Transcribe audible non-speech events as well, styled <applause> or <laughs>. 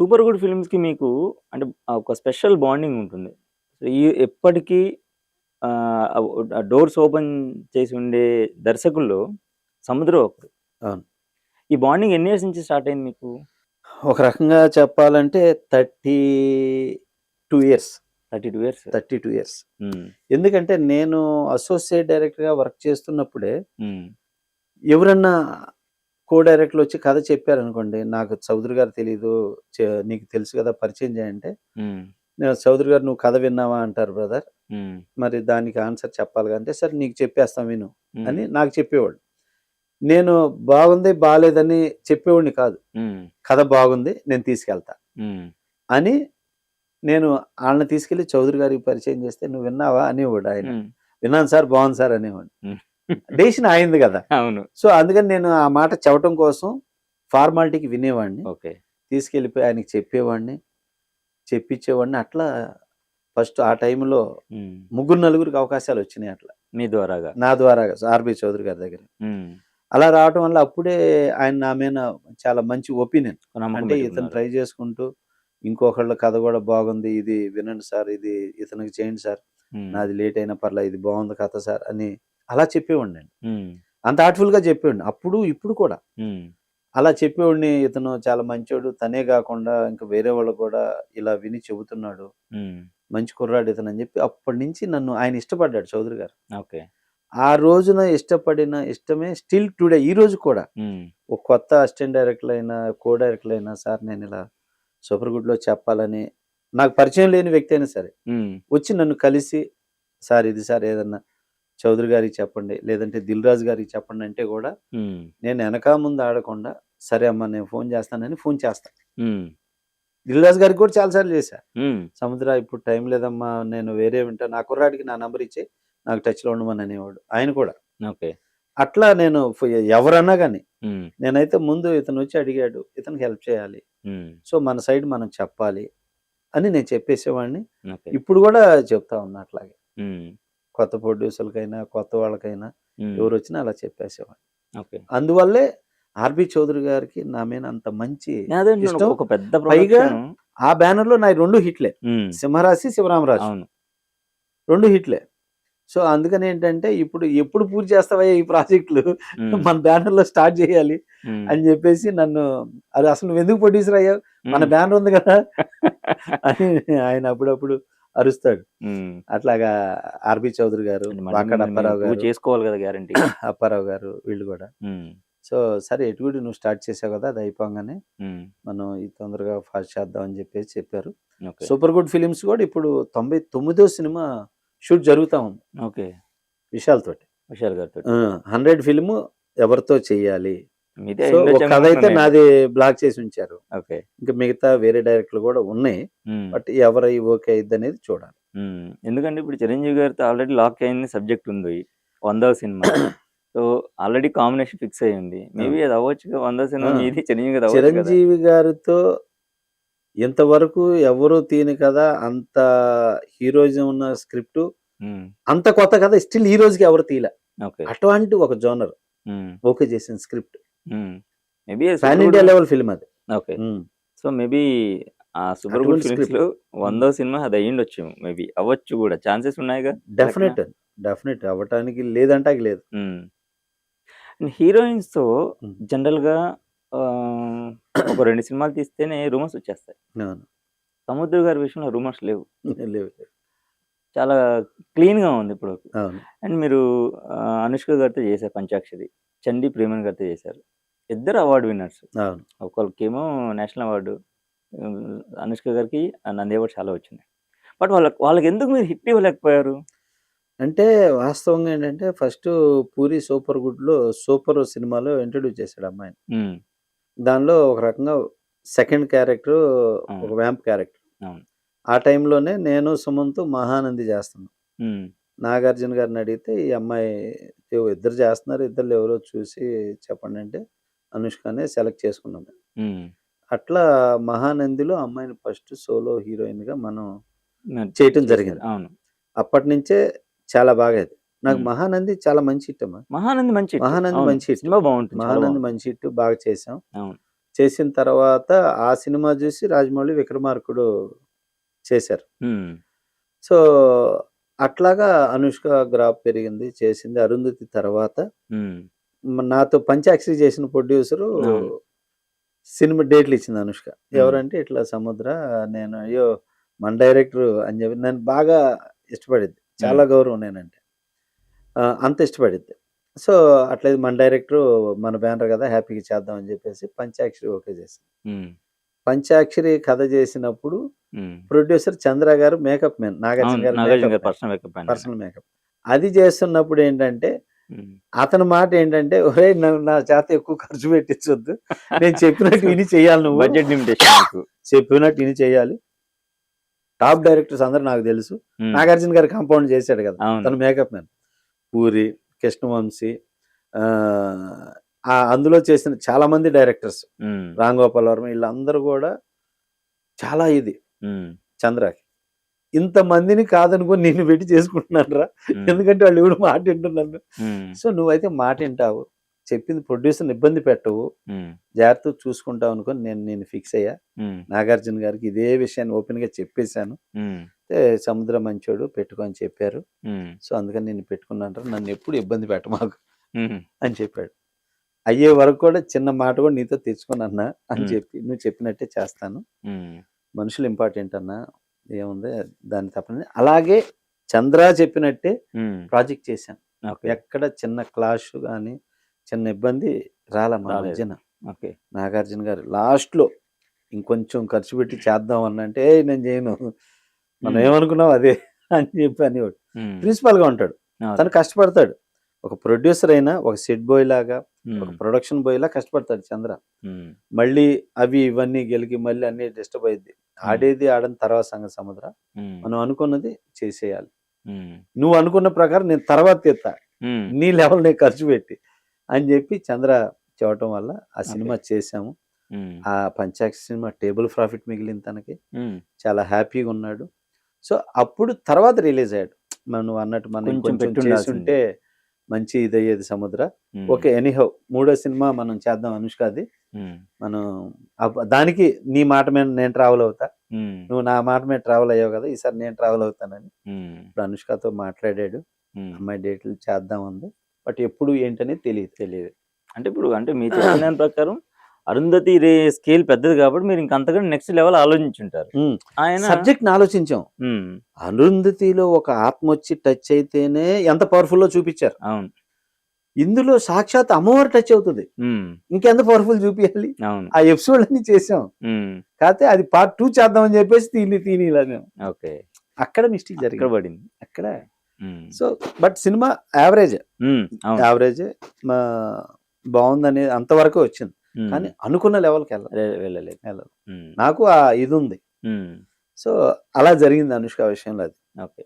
Super good ఫిల్మ్స్‌కి మీకు అంటే ఒక స్పెషల్ బాండింగ్ ఉంటుంది. సో, ఈ ఎప్పటికీ డోర్స్ ఓపెన్ చేసి ఉండే దర్శకుల్లో సముద్రం ఒకరు. అవును. ఈ బాండింగ్ ఎన్ని ఇయర్స్ నుంచి స్టార్ట్ అయింది మీకు? ఒక రకంగా చెప్పాలంటే 32 ఇయర్స్. 32 ఇయర్స్. 32 ఇయర్స్. హ్మ్. ఎందుకంటే నేను అసోసియేట్ డైరెక్టర్‌గా వర్క్ చేస్తున్నప్పుడే. ఎవరన్నా కో డైరెక్టర్లు వచ్చి కథ చెప్పారనుకోండి. నాకు చౌదరి గారు తెలీదు. నీకు తెలుసు కదా! పరిచయం చేయంటే. నేను చౌదరి గారు "నువ్వు కథ విన్నావా?" అంటారు బ్రదర్. మరి దానికి ఆన్సర్ చెప్పాలిగా అంటే, "సరే నీకు చెప్పేస్తాం విను". అని నాకు చెప్పేవాడు. నేను బాగుంది, బాలేదని చెప్పేవాడిని కాదు. కథ బాగుంది. నేను తీసుకెళ్తా. అని నేను ఆళ్ళని తీసుకెళ్ళి చౌదరి గారికి పరిచయం చేస్తే, "నువ్వు విన్నావా?" అనేవాడు ఆయన. "విన్నాను సార్. బాగుంది సార్" అనేవాడిని. డెసిషన్ ఆయనది కదా! అవును. సో, అందుకని నేను ఆ మాట చెప్పటం కోసం ఫార్మాలిటీకి వినేవాడిని. ఓకే. తీసుకెళ్ళిపోయి ఆయనకి చెప్పేవాడిని. చెప్పించేవాడిని. అట్లా ఫస్ట్ ఆ టైంలో. ముగ్గురు, నలుగురికి అవకాశాలు వచ్చినాయి అట్లా. మీ ద్వారాగా. నా ద్వారాగా ఆర్‌బి చౌదరి గారి దగ్గర. అలా రావటం వల్ల అప్పుడే ఆయన నా మీద చాలా మంచి ఒపీనియన్. అంటే ఇతను. ట్రై చేసుకుంటూ ఇంకొకళ్ళ కథ కూడా బాగుంది. ఇది వినండి సార్. ఇది ఇతనికి చేయండి సార్. నాది లేట్ అయినా పర్లే. ఇది బాగుంది కథ సార్ అని అలా చెప్పేవాడినండి. హ్మ్. అంత హార్ట్‌ఫుల్‌గా చెప్పేవాడిని. అప్పుడు, ఇప్పుడు కూడా. అలా చెప్పేవాడిని. ఇతను చాలా మంచోడు. తనే కాకుండా ఇంకా వేరే వాళ్ళు కూడా ఇలా విని చెబుతున్నాడు. మంచి కుర్రాడు ఇతను అని చెప్పి అప్పటి నుంచి నన్ను ఆయన ఇష్టపడ్డాడు చౌదరి గారు. ఓకే. ఆ రోజున ఇష్టపడిన ఇష్టమే స్టిల్ టుడే ఈ రోజు కూడా. ఒక కొత్త అసిస్టెంట్ డైరెక్టర్‌లైనా, కో డైరెక్టర్‌లైనా సార్ నేను ఇలా సూపర్ గుడ్‌లో చెప్పాలని నాకు పరిచయం లేని వ్యక్తి అయినా సరే. వచ్చి నన్ను కలిసి సార్ ఇది సార్ ఏదన్నా చౌదరి గారికి చెప్పండి. లేదంటే దిల్ రాజు గారికి చెప్పండి అంటే కూడా. నేను వెనకా ముందు ఆడకుండా సరే అమ్మా నేను ఫోన్ చేస్తానని ఫోన్ చేస్తా. హ్మ్. దిల్ రాజు గారికి కూడా చాలా సార్లు చేశా. సముద్ర ఇప్పుడు టైం లేదమ్మా నేను వేరే వింటా. నా కుర్రాడికి నా నంబర్ ఇచ్చేయి. నాకు టచ్‌లో ఉండమని అనేవాడు. ఆయన కూడా. ఓకే. అట్లా నేను ఎవరన్నా హ్మ్. నేనైతే ముందు ఇతను వచ్చి అడిగాడు. ఇతనికి హెల్ప్ చేయాలి. సో, మన సైడ్ మనం చెప్పాలి అని నేను చెప్పేసేవాడిని. ఇప్పుడు కూడా చెప్తా ఉన్నా అట్లాగే. కొత్త ప్రొడ్యూసర్‌లకైనా, కొత్త వాళ్ళకైనా హ్మ్. ఎవరొచ్చినా అలా చెప్పేసేవాడిని. ఓకే. అందువల్లే ఆర్‌బి చౌదరి గారికి నా మీద అంత మంచి. ఇష్టం. ఒక పెద్ద పైగా. ఆ బ్యానర్‌లో నాయి 2 హిట్లే. హ్మ్. 'సింహరాశి', 'శివరామరాజు'. 2 హిట్లే. సో, అందుకని ఏంటంటే ఇప్పుడు ఎప్పుడు పూర్తి చేస్తావయ్యా ఈ ప్రాజెక్ట్‌లు. మన బ్యానర్‌లో స్టార్ట్ చేయాలి. అని చెప్పేసి నన్ను అది అసలు నువ్వెందుకు ప్రొడ్యూసర్ అయ్యావు? మన. బ్యానర్ ఉంది కదా! అని ఆయన అప్పుడప్పుడు అరుస్తాడు. అట్లాగా ఆర్‌బి చౌదరి గారు, మీరు అప్పారావు ప్రూవ్ గారు, చేసుకోవాలి కదా గ్యారంటీగా. <coughs> అప్పారావు గారు వీళ్ళు కూడా. సో, సరే ఎటుగుడి నువ్వు స్టార్ట్ చేసావు కదా! అది అయిపోగానే. మనం ఇది తొందరగా ఫాస్ట్ చేద్దాం అని చెప్పేసి చెప్పారు. సూపర్ గుడ్ ఫిలిమ్స్ కూడా ఇప్పుడు 99 సినిమా షూట్ జరుగుతా ఉంది. ఓకే. విశాల్ తోటి. విశాల్. ఆ! 100 ఫిల్మ్ ఎవరితో చెయ్యాలి. కథ అయితే. నాది బ్లాక్ చేసి ఉంచారు. ఓకే. ఇంకా మిగతా వేరే డైరెక్టర్లు కూడా ఉన్నాయి. బట్ ఎవరయి ఓకే అయిద్దనేది చూడాలి. హ్మ్. ఎందుకంటే ఇప్పుడు చిరంజీవి గారితో ఆల్రెడీ లాక్ అయింది సబ్జెక్ట్ ఉంది. 100వ సినిమా. సో, ఆల్రెడీ కాంబినేషన్ ఫిక్స్ అయ్యి ఉంది. మేబీ అది అవ్వచ్చుగా 100వ సినిమా! మీది చిరంజీవి అవ్వచ్చు కదా! చిరంజీవి గారితో ఇంతవరకు ఎవరు తీయని కథ అంత హీరోయిజం ఉన్న స్క్రిప్ట్. అంత కొత్త కథ స్టిల్ ఈ రోజుకి ఎవరు తీయలే. ఓకే. అటువంటి ఒక జోనర్. ఓకే చేసిన script. Maybe pan India level film అది. ఓకే. సో, మేబీ ఆ సూపర్ గుడ్ స్క్రిప్ట్. ఫిల్మ్స్‌లో హ్మ్. 100వ సినిమా అది అయ్యుండొచ్చు మేబీ. అవ్వచ్చు కూడా. ఛాన్సెస్ ఉన్నాయిగా. డెఫినెట్. డెఫినెట్ అవ్వటానికి లేదంటానికి లేదు. హ్మ్. హీరోయిన్స్‌తో హ్మ్. జనరల్‌గా ఆహ్, ఒక 2 సినిమాలు తీస్తేనే రూమర్స్ వచ్చేస్తాయి. సముద్ర గారి విషయంలో రూమర్స్ లేవు. <laughs> లేవు. చాలా క్లీన్‌గా ఉంది ఇప్పుడు. అండ్ మీరు అనుష్క గారితో చేశారు 'పంచాక్షరి'. చండీ ప్రేమన్ గారితో చేశారు. ఇద్దరు అవార్డ్ విన్నర్స్. ఒకళ్ళకేమో నేషనల్ అవార్డు. అనుష్క గారికి నంది అవార్డ్ చాలా వచ్చినాయి. బట్ వాళ్ళకి వాళ్ళకెందుకు మీరు హిట్ ఇవ్వలేకపోయారు? అంటే వాస్తవంగా ఏంటంటే ఫస్ట్ 'పూరి సూపర్ గుడ్‌లో' 'సూపర్' సినిమాలో ఇంట్రొడ్యూస్ చేశాడు అమ్మాయిని. దానిలో ఒక రకంగా సెకండ్ క్యారెక్టర్ ఒక. Vamp character. ఆ టైంలోనే నేను, సుమంత్ 'మహానంది' చేస్తున్నాం. నాగార్జున గారిని అడిగితే ఈ అమ్మాయి "ఏవో ఇద్దరు చేస్తున్నారు. ఇద్దరిలో ఎవరో చూసి చెప్పండి అంటే అనుష్కనే సెలెక్ట్ చేసుకున్నాం. మేము. హ్మ్. అట్లా 'మహానందిలో' అమ్మాయిని ఫస్ట్ సోలో హీరోయిన్‌గా మనం చేయటం. జరిగింది. అవును. అప్పటినుంచే చాలా బాగా. నాకు. 'మహానంది' చాలా మంచి హిట్ అమ్మా. మహానంది మంచి. 'మహానంది'. మంచి హిట్. చాలా 'మహానంది'. మంచి హిట్ బాగా చేసాం. చేసిన తర్వాత ఆ సినిమా చూసి రాజమౌళి విక్రమార్కుడు చేశారు. సో అట్లాగా అనుష్క గ్రాఫ్ పెరిగింది చేసింది అరుంధతి తర్వాత. నాతో పంచాక్షరి చేసిన ప్రొడ్యూసరు. సినిమా డేట్లు ఇచ్చింది అనుష్క. ఎవరంటే ఇట్లా సముద్ర నేను అయ్యో మన డైరెక్టర్ అని చెప్పి నన్ను బాగా ఇష్టపడిద్ది. చాలా గౌరవం నేనంటే. అంత ఇష్టపడిద్ది. సో అట్లయితే మన డైరెక్టర్ మన బ్యానర్ కదా హ్యాపీగా చేద్దాం అని చెప్పేసి పంచాక్షరి ఓకే చేసింది. పంచాక్షరి కథ చేసినప్పుడు. ప్రొడ్యూసర్ చంద్ర గారు మేకప్ మ్యాన్ నాగార్జున గారు పర్సనల్ మేకప్ అది చేస్తున్నప్పుడు ఏంటంటే అతని మాట ఏంటంటే ఒరే నా- చేత ఎక్కువ ఖర్చు పెట్టించొద్దు. నేను చెప్పినట్టు విని చేయాలి నువ్వు. బడ్జెట్ లిమిటేషన్ చెప్పినట్టు విని చేయాలి. టాప్ డైరెక్టర్స్ అందరూ నాకు తెలుసు. నాగార్జున గారు కాంపౌండ్ చేశాడు కదా తన మేకప్ మ్యాన్ పూరి కృష్ణవంశీ అందులో చేసిన చాలా మంది డైరెక్టర్స్ రామ్ గోపాల్ వర్మ వీళ్ళందరూ కూడా చాలా ఇది. చంద్రకి. ఇంతమందిని కాదనుకో నిన్ను పెట్టి చేసుకుంటున్నాను రా ఎందుకంటే వాళ్ళు ఎవడు మాట వింటున్నాను సో నువ్వైతే మాట వింటావు చెప్పింది ప్రొడ్యూసర్ని ఇబ్బంది పెట్టవు. ఉమ్, జాగ్రత్తగా చూసుకుంటావు అనుకొని నేను నేను ఫిక్స్ అయ్యా. నాగార్జున గారికి ఇదే విషయాన్ని ఓపెన్గా చెప్పేశాను. సముద్ర మంచోడు పెట్టుకొని చెప్పారు. సో అందుకని నేను పెట్టుకున్నాను నన్ను ఎప్పుడు ఇబ్బంది పెట్టమాకు ఉమ్, అని చెప్పాడు. అయ్యే వరకు కూడా చిన్న మాట కూడా నీతో తెచ్చుకొని అన్నా అని. చెప్పి నువ్వు చెప్పినట్టే చేస్తాను. మనుషులు ఇంపార్టెంట్ అన్నా ఏముంది? దాన్ని తప్పని. అలాగే చంద్ర చెప్పినట్టే ప్రాజెక్ట్ చేశాను. ఎక్కడ చిన్న క్లాష్ కానీ చిన్న ఇబ్బంది రాలే మా రాలేదు. మధ్యన. ఓకే. నాగార్జున గారు లాస్ట్లో ఇంకొంచెం ఖర్చు పెట్టి చేద్దాం అన్నంటే "ఏయ్, నేను చేయను. మనం. ఏమనుకున్నాం అదే అని చెప్పి అనేవాడు. ఉమ్, ప్రిన్సిపాల్గా ఉంటాడు. తను కష్టపడతాడు. ఒక ప్రొడ్యూసర్ అయినా ఒక సెట్ బాయ్ లాగా ఒక ప్రొడక్షన్ బాయ్ లా కష్టపడతాడు చంద్ర. మళ్ళీ అవి ఇవన్నీ గెలికి మళ్ళీ అన్ని డిస్టర్బ్ అయింది ఆడేది ఆడని తర్వాత సంగతి సముద్ర. మనం అనుకున్నది చేసేయాలి. నువ్వు అనుకున్న ప్రకారం నేను తర్వాత తెస్తా నీ లెవెల్ నేను ఖర్చు పెట్టి అని చెప్పి చంద్ర చెప్పటం వల్ల ఆ సినిమా చేసాము ఉమ్, ఆ పంచాక్షి సినిమా టేబుల్ ప్రాఫిట్ మిగిలింది తనకి. చాలా హ్యాపీగా ఉన్నాడు. సో అప్పుడు తర్వాత రిలీజ్ అయ్యాడు. మనం నువ్వు అన్నట్టు మనం కొంచెం. చేసుంటే మంచి ఇది అయ్యేది సముద్ర ఓకే ఎనీహౌ మూడో సినిమా మనం చేద్దాం అనుష్కది మనం దానికి నీ మాట మీద నేను ట్రావెల్ అవుతా. నువ్వు నా మాట మీద ట్రావెల్ అయ్యావు కదా ఈసారి నేను ట్రావెల్ అవుతానని. ఇప్పుడు అనుష్కతో మాట్లాడాడు. అమ్మాయి డేట్లు చేద్దాం ఉంది బట్ ఎప్పుడు ఏంటనేది తెలియదు తెలియదు అంటే ఇప్పుడు అంటే చెప్పిన దాని ప్రకారం అరుంధతి రే స్కేల్ పెద్దది కాబట్టి మీరు ఇంకా అంతకంటే నెక్స్ట్ లెవెల్ ఆలోచించుంటారు ఆయన సబ్జెక్ట్ ఆలోచించాం. అరుంధతిలో ఒక ఆత్మ వచ్చి టచ్ అయితేనే ఎంత పవర్ఫుల్ చూపించారు. అవును. ఇందులో సాక్షాత్ అమ్మవారు టచ్ అవుతుంది. ఇంకెంత పవర్ఫుల్ చూపించాలి ఆ ఎపిసోడ్ అన్ని చేసాం కాకపోతే అది పార్ట్ టూ చేద్దామని చెప్పేసి తీని తీని ఓకే. అక్కడ మిస్టేక్ జరిగింది. పడింది. అక్కడ. So but cinema average average బాగుందని అంతవరకు వచ్చింది. కానీ అనుకున్న లెవెల్కి వెళ్ళాలి వెళ్ళ- వెళ్ళలేదు. వెళ్ళాలి ఉమ్, నాకు ఆ ఇది ఉంది. సో అలా జరిగింది అనుష్క విషయంలో అది. ఓకే.